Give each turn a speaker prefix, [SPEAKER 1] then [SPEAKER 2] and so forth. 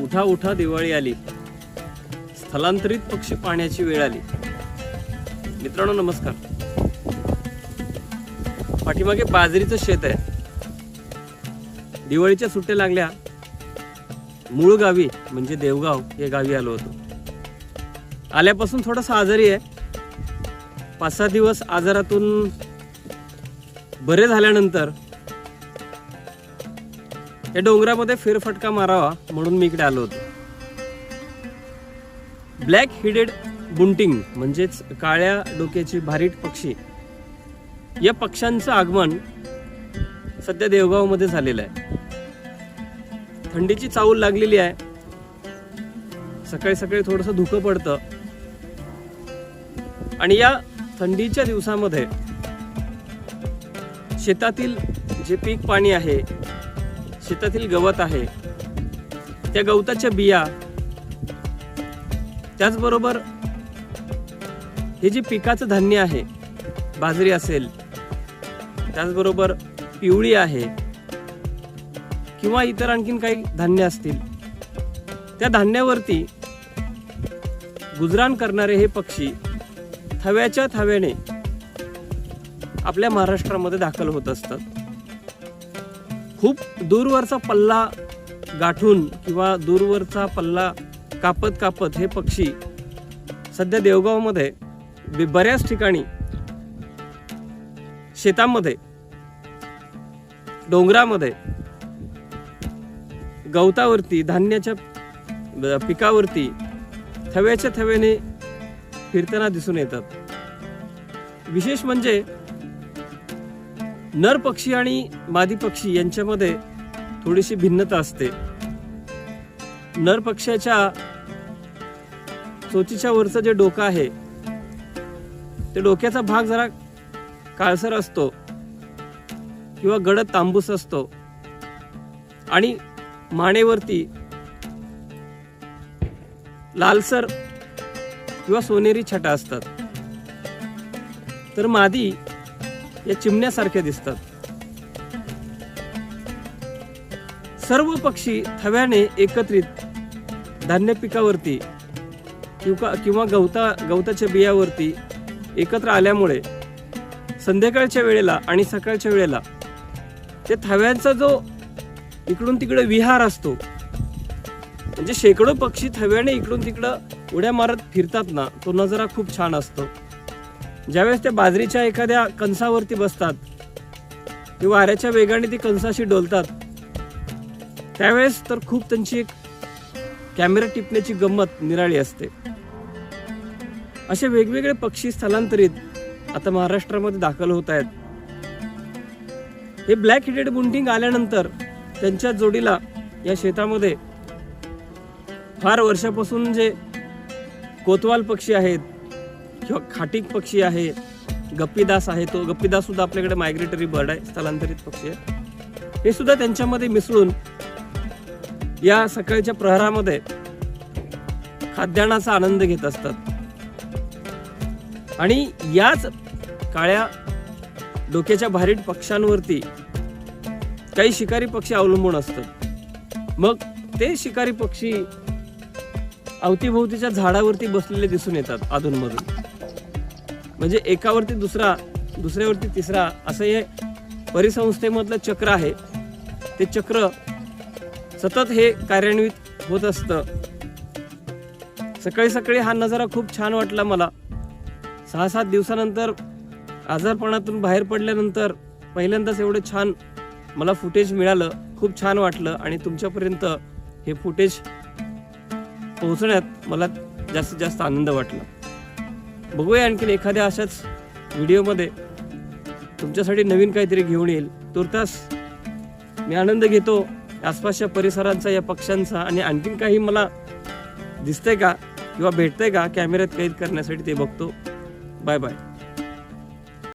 [SPEAKER 1] उठा उठा दिवाळी आली. स्थलांतरित पक्षी पाण्याची वेळ आली. मित्रांनो नमस्कार. पाठीमागे बाजरीचं शेत आहे. दिवाळीच्या सुट्ट्या लागल्या. मूळ गावी म्हणजे देवगाव हे गावी आलो होतो. आल्यापासून थोडासा आजारी आहे. पाच सहा दिवस आजारातून बरे झाल्यानंतर या डोंगरामध्ये फेरफटका मारावा म्हणून मी इकडे आलो होतो. ब्लॅक हिडेड बुंटिंग म्हणजेच काळ्या डोक्याची भारीट पक्षी. या पक्ष्यांचं आगमन सध्या देवगावमध्ये झालेलं आहे. थंडीची चाऊल लागलेली आहे. सकाळी सकाळी थोडंसं धुकं पडतं. आणि या थंडीच्या दिवसामध्ये शेतातील जे पीक पाणी आहे शेतातील गवत आहे. त्या गवताच्या बिया त्याचबरोबर हे जे पिकाचं धान्य आहे बाजरी असेल त्याचबरोबर पिवळी आहे किंवा इतर आणखीन काही धान्य असतील त्या धान्यावरती गुजराण करणारे हे पक्षी थव्याच्या थव्याने आपल्या महाराष्ट्रामध्ये दाखल होत असतात. खूप दूरवरचा पल्ला गाठून किंवा दूरवरचा पल्ला कापत कापत हे पक्षी सध्या देवगावमध्ये बऱ्याच ठिकाणी शेतामध्ये डोंगरामध्ये गवतावरती धान्याच्या पिकावरती थव्याच्या थव्याने फिरताना दिसून येतात. विशेष म्हणजे नर पक्षी आणि मादी पक्षी यांच्यामध्ये थोडीशी भिन्नता असते. नर पक्ष्याच्या चोचीच्या वरचं जे डोकं आहे ते डोक्याचा भाग जरा काळसर असतो किंवा गडद तांबूस असतो. आणि मानेवरती लालसर किंवा सोनेरी छटा असतात. तर मादी या चिमण्यासारख्या दिसतात. सर्व पक्षी थव्याने एकत्रित धान्य पिकावरती किंवा किंवा गवता गवताच्या बियावरती एकत्र आल्यामुळे संध्याकाळच्या वेळेला आणि सकाळच्या वेळेला ते थव्यांचा जो इकडून तिकडे विहार असतो म्हणजे शेकडो पक्षी थव्याने इकडून तिकडं उड्या मारत फिरतात ना तो नजारा खूप छान असतो. ज्यावेळेस ते बाजरीच्या एखाद्या कणसावरती बसतात ते वाऱ्याच्या वेगाने ती कणसाशी डोलतात त्यावेळेस तर खूप त्यांची एक कॅमेरा टिपण्याची गंमत निराळी असते. असे वेगवेगळे पक्षी स्थलांतरित आता महाराष्ट्रामध्ये दाखल होत आहेत. हे ब्लॅक हिडेड बुंटिंग आल्यानंतर त्यांच्या जोडीला या शेतामध्ये फार वर्षापासून जे कोतवाल पक्षी आहेत किंवा खाटीक पक्षी आहे गप्पीदास आहे तो गप्पीदास सुद्धा आपल्याकडे मायग्रेटरी बर्ड आहे स्थलांतरित पक्षी आहे. हे सुद्धा त्यांच्यामध्ये मिसळून या सकाळच्या प्रहरामध्ये खाद्यानाचा आनंद घेत असतात. आणि याच काळ्या डोक्याच्या भारीट पक्ष्यांवरती काही शिकारी पक्षी अवलंबून असतात मग ते शिकारी पक्षी अवतीभोवतीच्या झाडावरती बसलेले दिसून येतात अधूनमधून म्हणजे एकावरती दुसरा दुसऱ्यावरती तिसरा असं हे परिसंस्थेमधलं चक्र आहे. ते चक्र सतत हे कार्यान्वित होत असतं. सकाळी सकाळी हा नजारा खूप छान वाटला मला. सहा सात दिवसानंतर आजारपणातून बाहेर पडल्यानंतर पहिल्यांदाच एवढं छान मला फुटेज मिळालं. खूप छान वाटलं आणि तुमच्यापर्यंत हे फुटेज पोहोचण्यात मला जास्तीत जास्त आनंद वाटला. बघूया आणखीन एखाद्या अशाच व्हिडिओमध्ये तुमच्यासाठी नवीन काहीतरी घेऊन येईल. तुर्तास मी आनंद घेतो आसपासच्या परिसरांचा या पक्ष्यांचा आणि आणखीन काही मला दिसतंय का किंवा भेटतंय का कॅमेऱ्यात कैद करण्यासाठी ते बघतो. Bye bye.